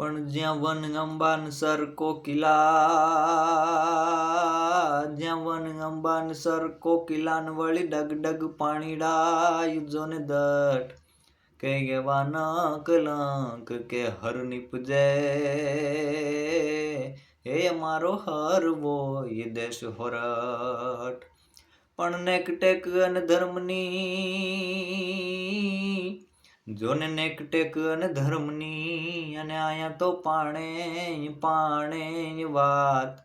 પણ જ્યાં one અંબાન sir Kokila, જ્યાં વન અંબાન સર કોકિલાન વળી ડગ ડગ પાણીડા જોને દટ કે એવા ન કલંક કે હર નિપજે, હે મારો હરવો એ દેશ હોરટ પણ નેક ટેક અને ધર્મની જોને નેક ટેક અને ધર્મની અને આયા તો પાણે પાણે વાત.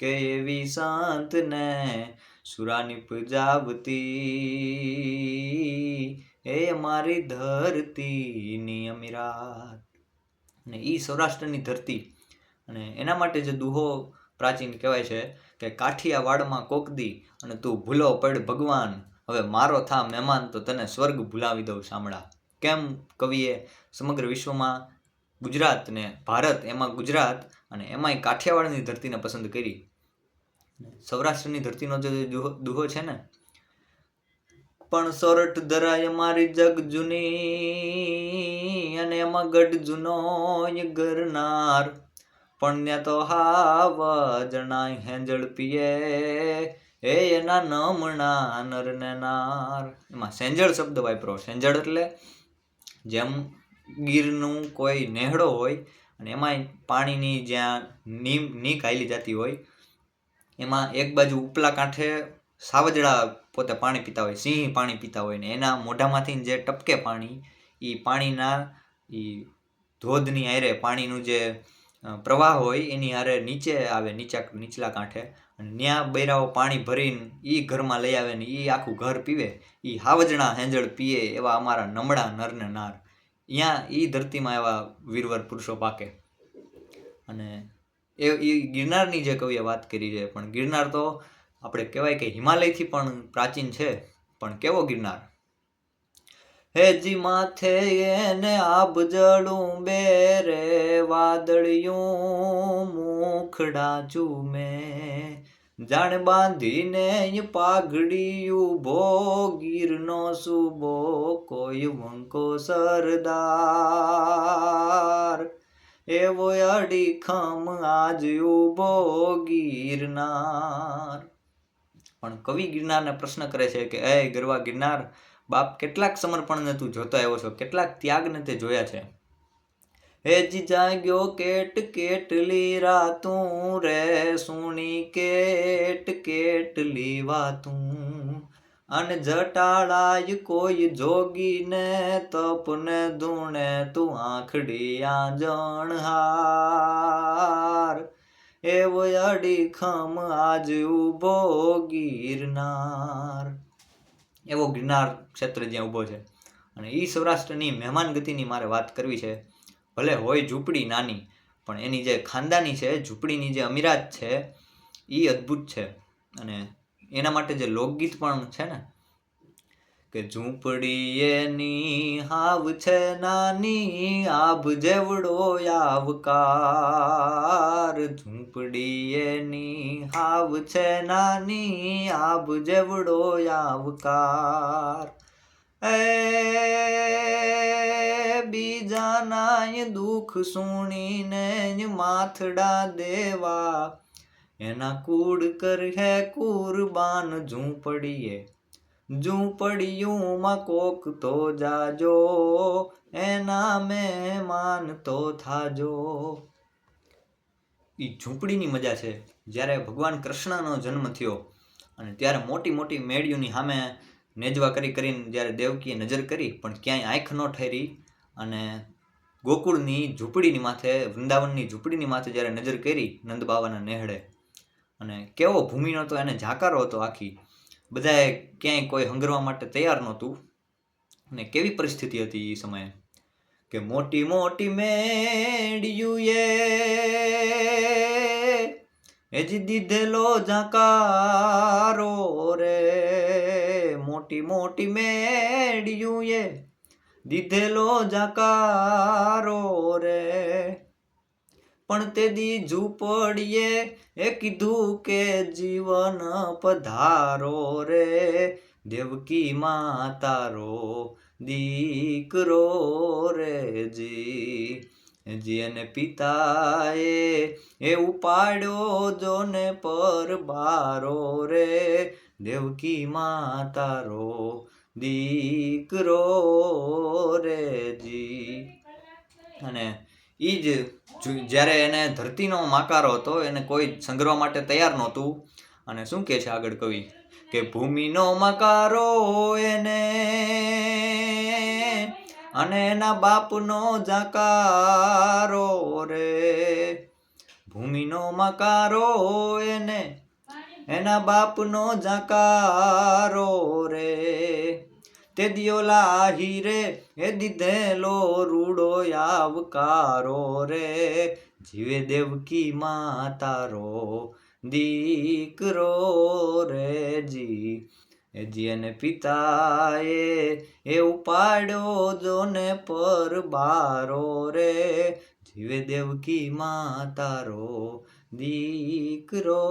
કે એવી સંત ને સુરાની પ્રજાવતી એ મારી ધરતીની અમીરાત. અને ઈ સૌરાષ્ટ્રની ધરતી. અને એના માટે જે દુહો પ્રાચીન કહેવાય છે કે કાઠિયાવાડમાં કોકદી અને તું ભૂલો પડ ભગવાન, હવે મારો થા મહેમાન તો તને સ્વર્ગ ભૂલાવી દઉં સાંભળા કેમ કવિએ સમગ્ર વિશ્વમાં ગુજરાત ને ભારત, એમાં ગુજરાત અને એમાંય કાઠિયાવાડની ધરતીને પસંદ કરી? સૌરાષ્ટ્રની ધરતીનો જે દુહો છે ને? પણ સોરઠ ધરાય મારી જગ જૂની અને એમાં ગઢ જૂનો ગરનાર. પણ ત્યાં તો હાવ જણાય હેંજળ પીએ, એ એના નમણા નર નાર. એમાં સેંજળ શબ્દ વાપરો, સેંજળ એટલે જેમ ગીરનું કોઈ નેહડો હોય અને એમાંય પાણીની જ્યાં નીમ, નીક હાલી જતી હોય, એમાં એક બાજુ ઉપલા કાંઠે સાવજડા પોતે પાણી પીતા હોય, સિંહ પાણી પીતા હોય ને એના મોઢામાંથી જે ટપકે પાણી એ પાણીના એ ધોધની હારે પાણીનું જે પ્રવાહ હોય એની હારે નીચે આવે, નીચા, નીચલા કાંઠે અને ત્યાં બૈરાઓ પાણી ભરીને એ ઘરમાં લઈ આવે ને એ આખું ઘર પીવે. એ હાવજણા હેંજળ પીએ એવા અમારા નમળા નરને નાર. અહીંયા એ ધરતીમાં એવા વીરવર પુરુષો પાકે. અને એ એ ગિરનારની જે કવિએ વાત કરી છે, પણ ગિરનાર તો આપણે કહેવાય કે હિમાલયથી પણ પ્રાચીન છે, પણ કેવો ગિરનાર? હેજી માથે એને આબ બે રે વાદળિયું મુખડા ચૂમે. જાણ બાંધીને ય ભો ગીરનો સુબો, કોઈ વંકો સરદાર. એવો અડીખમ આજ ઊભો ગીરનાર. પણ કવિ ગિરનારને પ્રશ્ન કરે છે કે એ ગરવા ગિરનાર બાપ કેટલાક સમર્પણને તું જોતો આવ્યો છો. કેટલાક ત્યાગને તે જોયા છે. હેજી જાગ્યો કેટ કેટલી રાતું રે, સુણી કેટ કેટલી વાતું. અને જટાળાય કોઈ જોગીને, તપને ધૂણે તું આંખડી આંજણહાર એવો અડીખમ આજ ઊભો ગિરનાર. એવો ગિરનાર ક્ષેત્ર જ્યાં ઊભો છે. અને એ સૌરાષ્ટ્રની મહેમાન ગતિની મારે વાત કરવી છે. ભલે હોય ઝૂંપડી નાની, પણ એની જે ખાનદાની છે, ઝૂંપડીની જે અમીરાત છે એ અદ્ભુત છે. અને એના માટે જે લોકગીત પણ છે ને કે ઝૂંપડી એની હાવ છે નાની, આભ જેવડો આવકાર. ઝૂંપડી એની હાવ છે નાની, આભ જેવડો આવકાર. એ બીજાના દુઃખ સુણીને માથડા દેવા. એના કૂડ કર હે કુરબાન ઝૂંપડીએ. ઝૂંપડીયુંમાં કોક તો જાજો, એના મહેમાન તો થાજો. એ ઝૂંપડીની મજા છે. જ્યારે ભગવાન કૃષ્ણનો જન્મ થયો અને ત્યારે મોટી મોટી મેળીઓની સામે નેજવા કરી કરીને જ્યારે દેવકીએ નજર કરી, પણ ક્યાંય આંખ ન ઠેરી અને ગોકુળની ઝૂંપડીની માથે, વૃંદાવનની ઝૂંપડીની માથે જ્યારે નજર કરી નંદબાવાના નેહડે અને કેવો ભૂમિનો તો એને જાકારો હતો આખી. બધાએ ક્યાંય કોઈ હંગરવા માટે તૈયાર નહોતું. અને કેવી પરિસ્થિતિ હતી એ સમયે? કે મોટી મોટી મેડિયુએ એજી દીધેલો જાકારો રે. મોટી મોટી મેડિયુએ દીધેલો જાકારો રે. પણ તે દી ઝૂંપડીએ એ કીધું કે જીવન પધારો રે. દેવકી માતારો, દીકરો રે જી. જી અને પિતાએ એ ઉપાડ્યો, જોને પર બારો રે. દેવકી માતારો, દીકરો રે જી. અને એ જો- જ્યારે એને ધરતીનો માકારો હતો, એને કોઈ સંગ્રહવા માટે તૈયાર નહોતું. અને શું કહે છે આગળ કવિ? કે ભૂમિનો મકારો એને અને એના બાપનો જાકારો રે. ભૂમિનો મકારો એને એના બાપનો જાકારો રે. તે દિયોલા હીરે એ દીધેલો રૂડો આવકારો રે. જીવે દેવકી માતારો દીકરો રે જી. એ જી અને પિતાએ એ ઉપાડ્યો જોને પર બારો રે. જીવે દેવકી માતારો દીકરો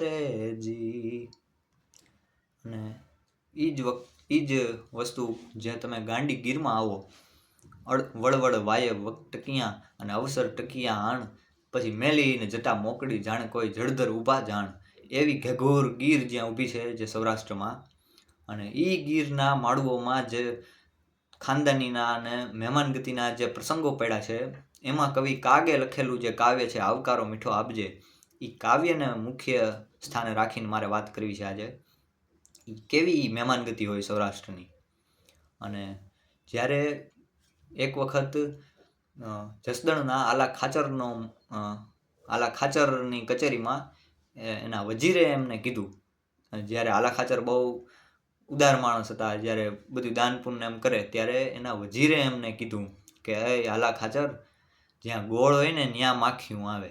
રે જી. અને ઈ જ વખ એ જ વસ્તુ જે તમે ગાંડી ગીરમાં આવો. વળવળ વાય ટકિયા અને અવસર ટકિયા આણ. પછી મેલીને જટા મોકડી જાણે કોઈ જળધર ઊભા જાણ. એવી ઘેઘોર ગીર જ્યાં ઊભી છે જે સૌરાષ્ટ્રમાં. અને એ ગીરના માળુઓમાં જે ખાનદાનીના અને મહેમાનગતિના જે પ્રસંગો પડ્યા છે, એમાં કવિ કાગે લખેલું જે કાવ્ય છે, આવકારો મીઠો આપજે. એ કાવ્યને મુખ્ય સ્થાને રાખીને મારે વાત કરવી છે આજે. કેવી મહેમાનગતિ હોય સૌરાષ્ટ્રની? અને જ્યારે એક વખત જસદણના આલા ખાચરનો આલા ખાચરની કચેરીમાં એના વજીરે એમને કીધું. જ્યારે આલા ખાચર બહુ ઉદાર માણસ હતા, જ્યારે બધું દાન પુણ્ય એમ કરે, ત્યારે એના વજીરે એમને કીધું કે, એ, આલા ખાચર, જ્યાં ગોળ હોય ને ત્યાં માખીયું આવે.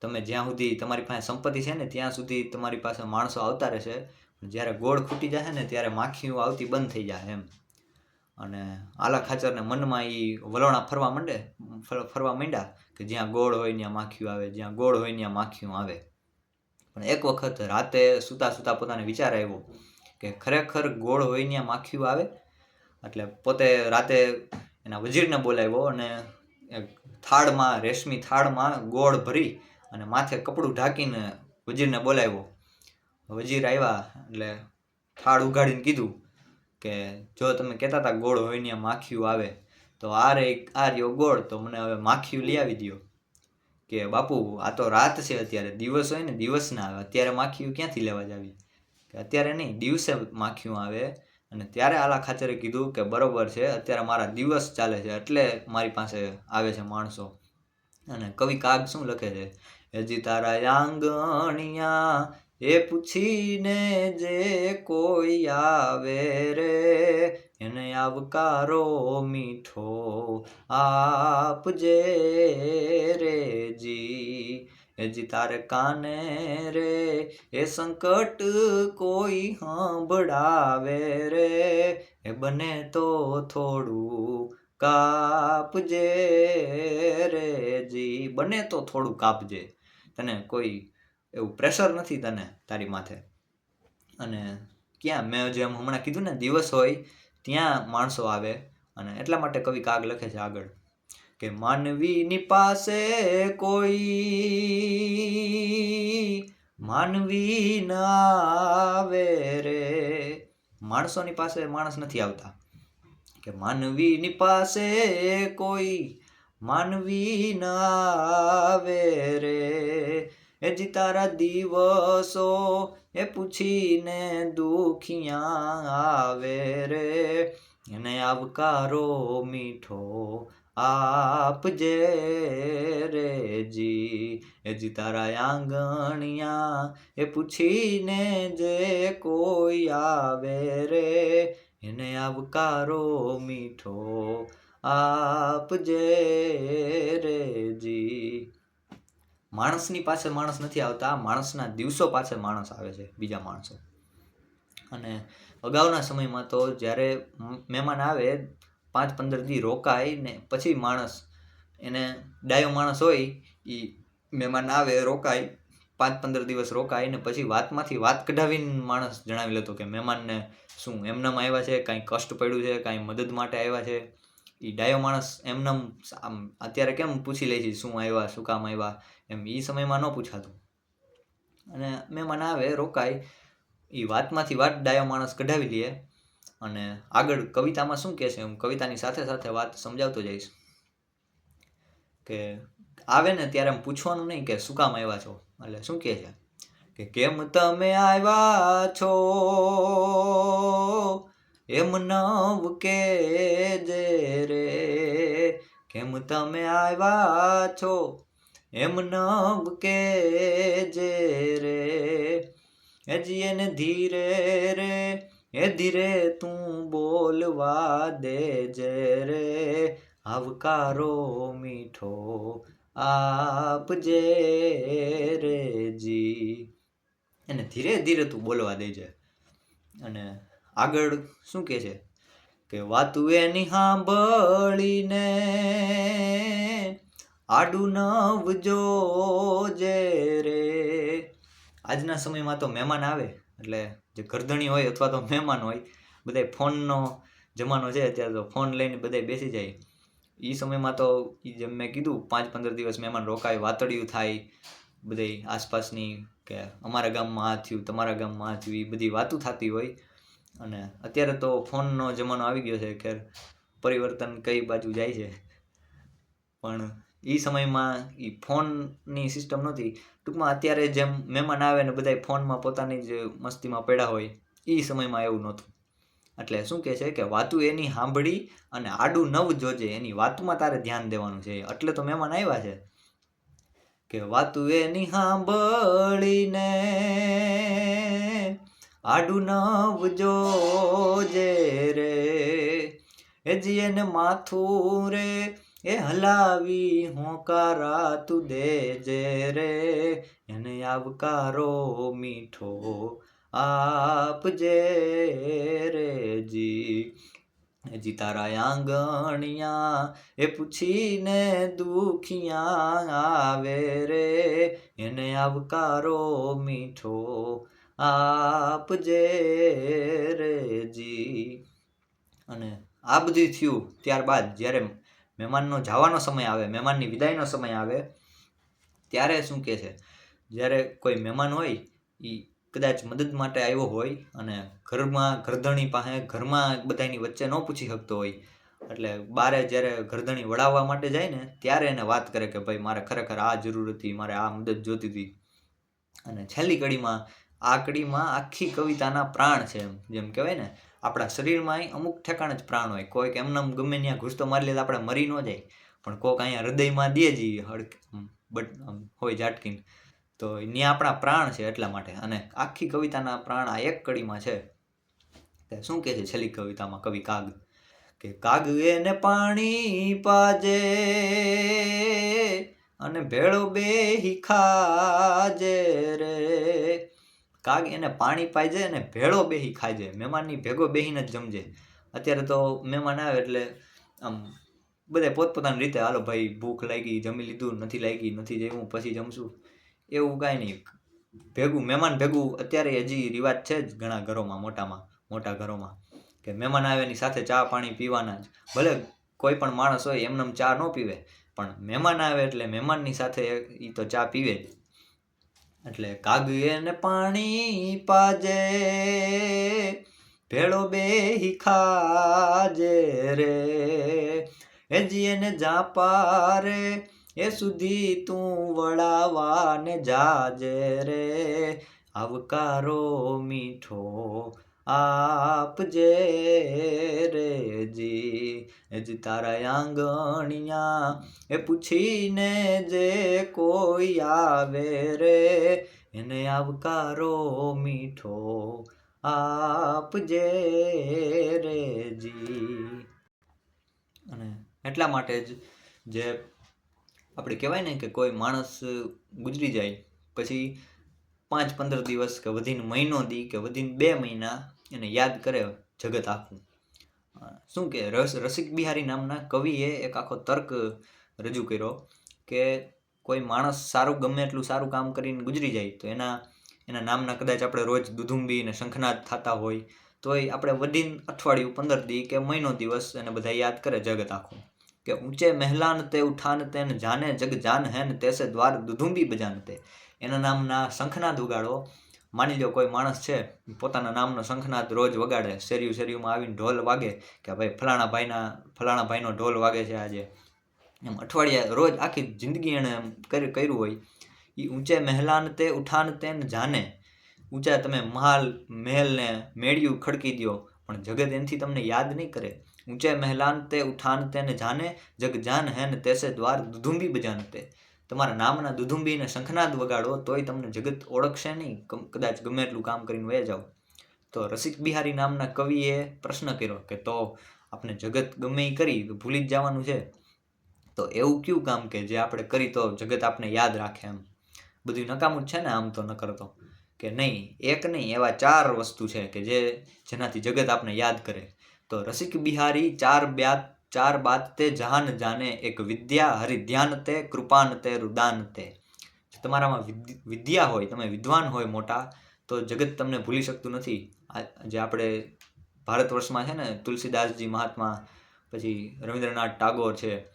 તમે જ્યાં સુધી તમારી પાસે સંપત્તિ છે ને, ત્યાં સુધી તમારી પાસે માણસો આવતા રહેશે જ્યારે ગોળ ખૂટી જશે ને ત્યારે માખીઓ આવતી બંધ થઈ જાય એમ. અને આલા ખાચરને મનમાં એ વલોણા ફરવા માંડે, ફર- ફરવા માંડ્યા કે જ્યાં ગોળ હોય ત્યાં માખીઓ આવે, જ્યાં ગોળ હોય ત્યાં માખીઓ આવે. પણ એક વખત રાતે સૂતા સૂતા પોતાને વિચાર આવ્યો કે ખરેખર ગોળ હોય ત્યાં માખીઓ આવે? એટલે પોતે રાતે એના વજીરને બોલાવ્યો અને થાળમાં, રેશમી થાળમાં ગોળ ભરી અને માથે કપડું ઢાંકીને વજીરને બોલાવ્યો. વજીર આવ્યા એટલે થાળ ઉગાડીને કીધું કે જો તમે કહેતા હતા ગોળ હોય ને માખીયું આવે, તો આ રે આ રહ્યો ગોળ, તો મને હવે માખીયું લઈ આવી દ્યો. કે બાપુ, આ તો રાત છે અત્યારે, દિવસ હોય ને દિવસ ના આવે, અત્યારે માખીયું ક્યાંથી લેવા જાવી? કે અત્યારે નહીં, દિવસે માખીયું આવે, અને ત્યારે આલા ખાચરે કીધું કે બરોબર છે, અત્યારે મારા દિવસ ચાલે છે, એટલે મારી પાસે આવે છે માણસો. અને કવિ કાગ શું લખે છે? હજી તારા આંગણિયા એ પૂછીને જે કોઈ આવે રે, એને આવકારો મીઠો આપજે રે જી. હજી તારે કાને રે, એ સંકટ કોઈ સાંભળાવે રે, એ બને તો થોડું કાપજે રે જી. બને તો થોડું કાપજે. તને કોઈ એવું પ્રેશર નથી તને તારી માથે? અને ક્યાં? મેં જેમ હમણાં કીધું ને, દિવસ હોય ત્યાં માણસો આવે અને એટલા માટે કવિ કાગ લખે છે આગળ કે માનવીની પાસે કોઈ માનવી ના આવે રે. માણસોની પાસે માણસ નથી આવતા. કે માનવીની પાસે કોઈ માનવી ના આવે રે. એ જી તારા દિવસો એ પૂછીને દુખિયા આવે રે. એને આવકારો મીઠો આપજે રે જી. એ જી તારા આંગણિયા એ પૂછીને જે કોઈ આવે રે. એને આવકારો મીઠો આપજે રે જી. માણસની પાસે માણસ નથી આવતા, માણસના દિવસો પાસે માણસ આવે છે બીજા માણસો. અને અગાઉના સમયમાં તો જ્યારે મહેમાન આવે પાંચ પંદર દી રોકાય ને પછી માણસ, એને ડાયો માણસ હોય એ મહેમાન આવે, રોકાય પાંચ પંદર દિવસ રોકાય ને પછી વાતમાંથી વાત કઢાવીને માણસ જણાવી લેતો કે મહેમાનને શું, એમનામાં આવ્યા છે, કાંઈ કષ્ટ પડ્યું છે, કાંઈ મદદ માટે આવ્યા છે? એ ડાયો માણસ એમનેમ આમ અત્યારે કેમ પૂછી લે છે, શું આવ્યા શું કામ આવ્યા એમ એ સમયમાં ન પૂછાતું. અને મહેમાન આવે, રોકાય એ વાતમાંથી વાત ડાયો માણસ કઢાવી લે અને આગળ કવિતામાં શું કહે છે હું કવિતાની સાથે સાથે વાત સમજાવતો જઈશ કે આવે ને ત્યારે પૂછવાનું નહીં કે શું કામ આવ્યા છો? એટલે શું કહે છે? કે કેમ તમે આવ્યા છો? એમ નવ કે જે રે? કેમ તમે આવ્યા છો? એમ નવ કે જે રે? હજી એને ધીરે રે એ ધીરે તું બોલવા દેજે રે. આવકારો મીઠો આપજે રે જી. એને ધીરે ધીરે તું બોલવા દેજે. અને આગળ શું કહે છે? કે વાતું એની સાંભળીને આડું નવજો જે રે. આજના સમયમાં તો મહેમાન આવે, એટલે જે ગરદણી હોય અથવા તો મહેમાન હોય બધા ફોનનો જમાનો છે, અત્યારે તો ફોન લઈને બધા બેસી જાય. એ સમયમાં તો જેમ મેં કીધું પાંચ પંદર દિવસ મહેમાન રોકાય, વાતડિયું થાય બધી આસપાસની કે અમારા ગામમાં આ થયું, તમારા ગામમાં આ થયું એ બધી વાતો થતી હોય. અને અત્યારે તો ફોનનો જમાનો આવી ગયો છે કે પરિવર્તન કઈ બાજુ જાય છે. પણ એ સમયમાં એ ફોનની સિસ્ટમ નહોતી. ટૂંકમાં અત્યારે જેમ મહેમાન આવે ને બધા ફોનમાં પોતાની જ મસ્તીમાં પડ્યા હોય એ સમયમાં એવું નહોતું. એટલે શું કહે છે કે વાતું એની સાંભળી અને આડું નવ જોજે, એની વાતમાં તારે ધ્યાન દેવાનું છે. એટલે તો મહેમાન આવ્યા છે. કે વાતું એની સાંભળીને આડું નવ જોજે રે. એજી એને માથું રે, એ હલાવી હોકારા તું દેજે રે. એને આવકારો મીઠો આપજે રે જી. જી તારા આંગણિયા, એ પૂછીને દુખિયા આવે રે. એને આવકારો મીઠો આપજે જે રેજી અને આ બધું થયું ત્યારબાદ જ્યારે મહેમાનનો જવાનો સમય આવે, મહેમાનની વિદાયનો સમય આવે, ત્યારે શું કહે છે? જ્યારે કોઈ મહેમાન હોય એ કદાચ મદદ માટે આવ્યો હોય અને ઘરમાં ઘરધણી પાસે, ઘરમાં બધાની વચ્ચે ન પૂછી શકતો હોય, એટલે બારે જ્યારે ઘરધણી વળાવવા માટે જાય ને, ત્યારે એને વાત કરે કે, ભાઈ, મારે ખરેખર આ જરૂર હતી, મારે આ મદદ જોતી હતી. અને છેલ્લી કડીમાં આ કડીમાં આખી કવિતાના પ્રાણ છે એમ, જેમ કહેવાય ને, આપણા શરીરમાં અમુક ઠેકાણે જ પ્રાણ હોય. કોઈક એમને ગમે ત્યાં ઘૂસતો મારી લે તો આપણે મરી ન જાય, પણ કોઈક અહીંયા હૃદયમાં દે જઈએ હડક બટ હોય ઝાટકીને. તો ત્યાં આપણા પ્રાણ છે એટલા માટે. અને આખી કવિતાના પ્રાણ આ એક કડીમાં છે. શું કહે છે છેલ્લી કવિતામાં કવિ કાગ? કે કાગ એને પાણી પાજે અને ભેળો બે ખાજે રે. કાગ એને પાણી પાઈ જાય અને ભેળો બેહી જાય. મહેમાનની ભેગો બેહીને જ જમજે. અત્યારે તો મહેમાન આવે એટલે આમ બધા પોતપોતાની રીતે, હાલો ભાઈ, ભૂખ લાગી, જમી લીધું, નથી લાગી, નથી જમવું પછી જમશું. એવું કાંઈ નહીં. ભેગું, મહેમાન ભેગું અત્યારે હજી રિવાજ છે જ ઘણા ઘરોમાં, મોટામાં, મોટા ઘરોમાં. કે મહેમાન આવે એની સાથે ચા પાણી પીવાના જ. ભલે કોઈ પણ માણસ હોય એમને ચા ન પીવે, પણ મહેમાન આવે એટલે મહેમાનની સાથે એ તો ચા પીવે જ. એટલે કાગને પાણી પાજે, ભેળો બે ખાજે રે. એ જીએને જાપા રે એ સુધી તું વળાવાને જાજે રે. આવકારો મીઠો આપજે રે જી એજ તારા આંગણિયા, એ પૂછીને જે કોઈ આવે રે, એને આવકારો મીઠો. આપજે રે જી. અને એટલા માટે જ જે આપણે કહેવાય ને કે કોઈ માણસ ગુજરી જાય, પછી પાંચ પંદર દિવસ કે વધીને મહિનો દી કે વધીને બે મહિના એને યાદ કરે જગત આખું. શું કે રસ, રસિક બિહારી નામના કવિએ એક આખો તર્ક રજૂ કર્યો કે કોઈ માણસ સારું ગમે એટલું સારું કામ કરીને ગુજરી જાય તો એના એના નામના કદાચ આપણે રોજ દુધુંબી ને શંખનાદ થતા હોય તોય આપણે વધીને અઠવાડિયું પંદર દી કે મહિનો દિવસ એને બધા યાદ કરે જગત આખું. કે ઊંચે મહેલાન તે ઉઠાન તે જાને, જગ જાન હે ને તેસે દ્વાર દુધુંબી બજાન તે. એના નામના શંખનાદ ઉગાડો. માની લો કોઈ માણસ છે, પોતાના નામનો શંખનાદ રોજ વગાડે, શેરીયું શેરીયુંમાં આવીને ઢોલ વાગે કે ભાઈ ફલાણા ભાઈના, ફલાણા ભાઈનો ઢોલ વાગે છે આજે. એમ અઠવાડિયા રોજ આખી જિંદગી એણે કર્યું હોય. એ ઊંચે મહેલાન તે ઉઠાન તે ને જાને. ઊંચા તમે મહાલ, મહેલને મેળ્યું ખડકી દો પણ જગત એનાથી તમને યાદ નહીં કરે. ઊંચે મહેલાન તે ઉઠાન તેને જાને, જગ જાન હેન તેસે દ્વાર દુધુંબી બજાન તે. તમારા નામના દુધુંબીને શંખનાદ વગાડો, તોય તમને જગત ઓળખશે નહીં. કદાચ ગમે એટલું કામ કરીને વહે જાઓ. તો રસિક બિહારી નામના કવિએ પ્રશ્ન કર્યો કે, તો આપણે જગત ગમે એ કરી ભૂલી જ જવાનું છે. તો એવું કયું કામ કે જે આપણે કરી તો જગત આપણે યાદ રાખે એમ? બધું નકામું જ છે ને આમ તો ન કરતો. કે નહીં, એક નહીં, એવા ચાર વસ્તુ છે કે જે જેનાથી જગત આપણે યાદ કરે. તો રસિક બિહારી ચાર બ્યાત ચાર બાત તે જહાન જાને, એક વિદ્યા હરિધ્યાન તે, કૃપાન તે, રુદાન તે. તમારામાં વિદ્ય- હોય, તમે વિદ્વાન હોય મોટા, તો જગત તમને ભૂલી શકતું નથી. જે આપણે ભારત વર્ષમાં છે ને, તુલસીદાસજી મહાત્મા, પછી રવિન્દ્રનાથ ટાગોર છે,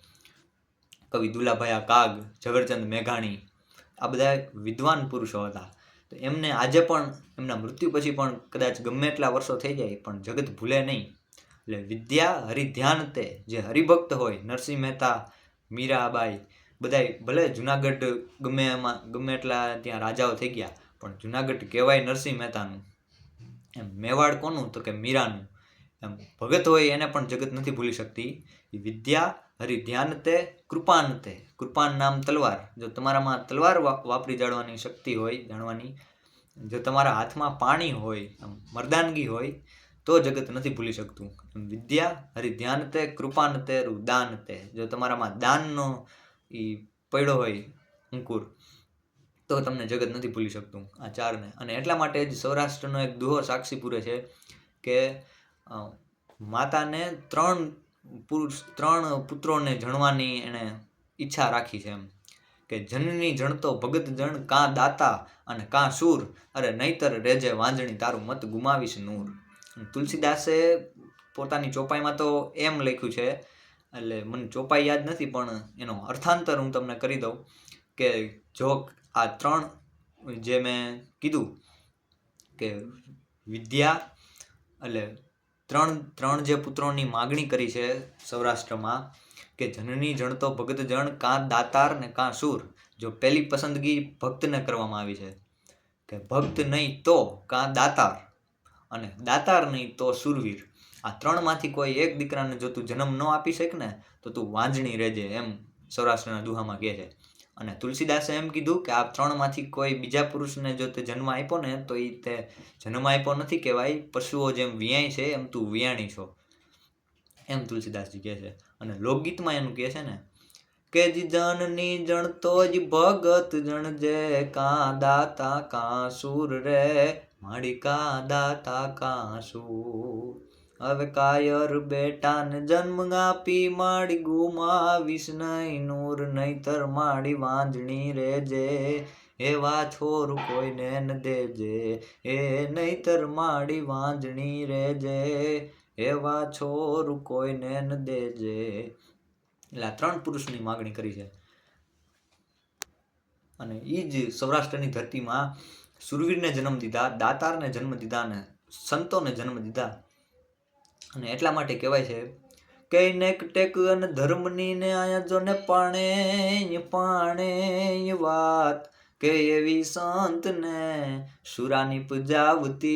કવિ દુલાભાયા કાગ ઝવેરચંદ મેઘાણી, આ બધા વિદ્વાન પુરુષો હતા. તો એમને આજે પણ, એમના મૃત્યુ પછી પણ કદાચ ગમે એટલા વર્ષો થઈ જાય, પણ જગત ભૂલે નહીં. એટલે વિદ્યા હરિધ્યાન તે જે હરિભક્ત હોય, નરસિંહ મહેતા, મીરાબાઈ, બધાય ભલે જુનાગઢ ગમે એમાં, ગમે એટલા ત્યાં રાજાઓ થઈ ગયા, પણ જુનાગઢ કહેવાય નરસિંહ મહેતાનું. એમ મેવાડ કોનું? તો કે મીરાનું. એમ ભગત હોય એને પણ જગત નથી ભૂલી શકતી. વિદ્યા હરિધ્યાન તે કૃપાન તે કૃપાન નામ તલવાર. જો તમારામાં તલવાર વાપરી જાણવાની શક્તિ હોય, જાણવાની, જો તમારા હાથમાં પાણી હોય, આમ મર્દાનગી હોય તો જગત નથી ભૂલી શકતું. વિદ્યા હરિ ધ્યાન તે, કૃપાન તે દાન તે. જો તમારામાં દાનનો એ પડ્યો હોય અંકુર, તો તમને જગત નથી ભૂલી શકતું આ ચારને. અને એટલા માટે જ સૌરાષ્ટ્રનો એક દુહો સાક્ષી પૂરે છે કે માતાને ત્રણ પુરુષ, ત્રણ પુત્રોને જણવાની એણે ઈચ્છા રાખી છે એમ. કે જનની જણતો ભગત જણ, કાં દાતા અને કાં શૂર અરે નહીતર રેજે વાંજણી તારું મત ગુમાવીશ નૂર. તુલસીદાસે પોતાની ચોપાઈમાં તો એમ લખ્યું છે, એટલે મને ચોપાઈ યાદ નથી, પણ એનો અર્થાંતર હું તમને કરી દઉં કે જો આ ત્રણ જે મેં કીધું કે વિદ્યા એટલે ત્રણ ત્રણ જે પુત્રોની માગણી કરી છે સૌરાષ્ટ્રમાં કે જનની જણતો ભગત જણ, કાં દાતાર ને કાં સુર, જો પહેલી પસંદગી ભક્તને કરવામાં આવી છે. કે ભક્ત નહીં તો કાં દાતાર. અને દાતાર નહીં તો સુરવીર. આ ત્રણમાંથી કોઈ એક દીકરાને જો તું જન્મ ન આપી શક ને, તો તું વાંજણી રહેજે એમ સૌરાષ્ટ્રના દુહામાં કહે છે. અને તુલસીદાસે એમ કીધું કે આ ત્રણમાંથી કોઈ બીજા પુરુષને જો તે જન્મ આપ્યો ને, તો એ તે જન્મ આપ્યો નથી કહેવાય, પશુઓ જેમ વિયાય છે, એમ તું વિયાણી છો. એમ તુલસીદાસજી કહે છે. અને લોકગીતમાં એનું કહે છે ને, કે જી જનની જણતો જ ભગત જણજે કાં દાતા કાં સુર રે માડી કાં દાતા કાસુ. હવે કાયર બેટાને જન્મ આપી માડી ગુમાવીશ નહીં નૂર, નહીતર માડી વાંજણી રેજે. એવા છોર કોઈને ન દેજે, એ નહીતર માડી વાંજણી રેજે. એવા છોર કોઈને ન દેજે. એટલે ત્રણ પુરુષની માગણી કરી છે. અને એ જ સૌરાષ્ટ્રની ધરતીમાં સુરવીરને જન્મ દીધા, દાતારને જન્મ દીધા અને સંતોને જન્મ દીધા. અને એટલા માટે કહેવાય છે કે નેક ટેક અને ધર્મની ને આયા જો ને પાણે પાણે વાત કે એવી સંત ને સુરાની પૂજાવતી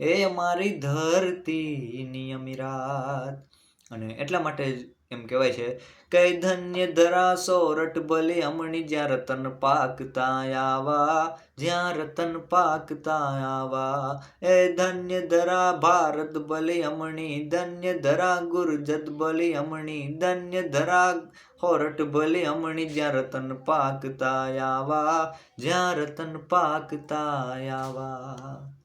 એ મારી ધરતી નિયમિરાત અને એટલા માટે જ એમ કહેવાય છે. કઈ ધન્ય ધરા સોરઠ ભલે અમણી જ્યાં રતન પાકતા આવા, જ્યાં રતન પાકતા આવા. એ ધન્ય ધરા ભારત ભલે અમણી, ધન્ય ધરા ગુરજત ભલે અમણી, ધન્ય ધરા હોરઠ ભલે અમણી જ્યાં રતન પાકતા આવા, જ્યાં રતન પાકતા આવા.